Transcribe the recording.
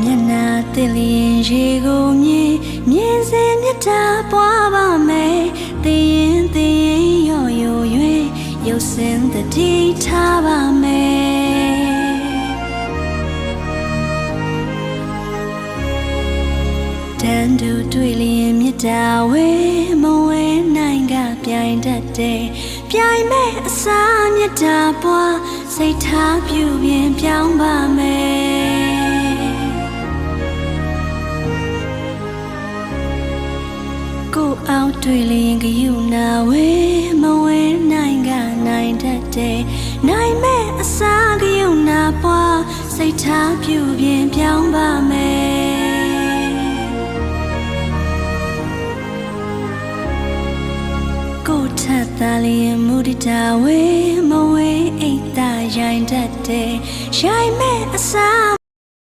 မျက်နာတည်လျင်ရေကိုမြင်မြင်စေမြတ်တာပွားပါမယ်တည်ရင်တည်ရင်ရော့ရော့ရွေရုပ်စင်တတိထားပါမယ်တန်တူတွေ့လျင်မြတ်တာဝဲမဝဲနိုင်ကပြိုင်တတ်တယ်ပြိုင်မဲ့အစာမြတ်တာပွားစိတ်ထားပြုပြင်ပြောင်းပါ ကိုအောင်တွေ့လျင်ကယူနာဝဲမဝဲနိုင်ကနိုင်တတ်တယ်နိုင်မဲ့အစာကယူနာပွားစိတ်ထားပြုပြင်ပြောင်းပါမယ်ကိုထက်သားလျင်မူတတာဝဲမဝဲအိတ်သာရိုင်တတ်တယ်ရိုင်မဲ့အစား